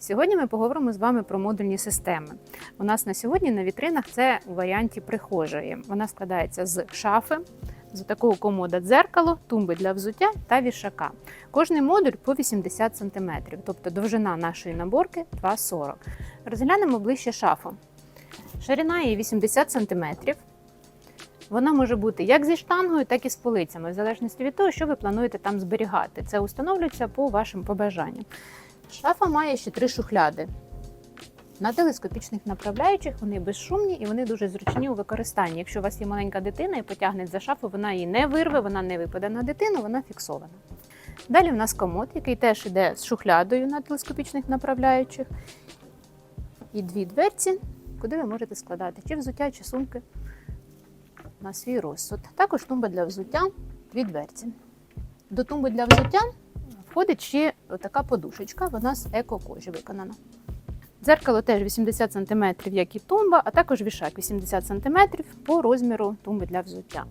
Сьогодні ми поговоримо з вами про модульні системи. У нас на сьогодні на вітринах це у варіанті прихожої. Вона складається з шафи, з такого комода дзеркало, тумби для взуття та вішака. Кожний модуль по 80 см, тобто довжина нашої наборки 2,40 Розглянемо ближче шафу. Ширина її 80 см. Вона може бути як зі штангою, так і з полицями, в залежності від того, що ви плануєте там зберігати. Це установлюється по вашим побажанням. Шафа має ще три шухляди. На телескопічних направляючих вони безшумні і вони дуже зручні у використанні. Якщо у вас є маленька дитина і потягне за шафу, вона її не вирве, вона не випаде на дитину, вона фіксована. Далі в нас комод, який теж іде з шухлядою на телескопічних направляючих. І дві дверці, куди ви можете складати чи взуття, чи сумки на свій розсуд. Також тумба для взуття, дві дверці. До тумби для взуття входить ще така подушечка, вона з еко-кожі виконана. Дзеркало теж 80 см, як і тумба, а також вішак 80 см по розміру тумби для взуття.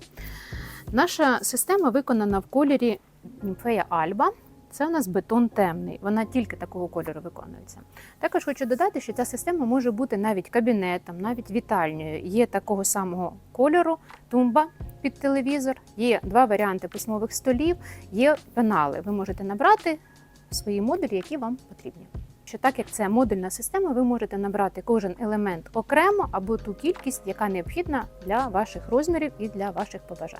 Наша система виконана в кольорі Німфея Альба. Це у нас бетон темний, вона тільки такого кольору виконується. Також хочу додати, що ця система може бути навіть кабінетом, навіть вітальньою. Є такого самого кольору тумба під телевізор, є два варіанти письмових столів, є пенали. Ви можете набрати свої модулі, які вам потрібні. Що так як це модульна система, ви можете набрати кожен елемент окремо або ту кількість, яка необхідна для ваших розмірів і для ваших побажань.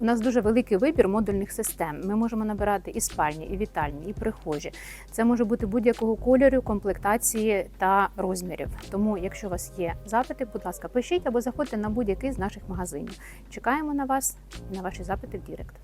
У нас дуже великий вибір модульних систем. Ми можемо набирати і спальні, і вітальні, і прихожі. Це може бути будь-якого кольору, комплектації та розмірів. Тому, якщо у вас є запити, будь ласка, пишіть або заходьте на будь-який з наших магазинів. Чекаємо на вас, на ваші запити в Дірект.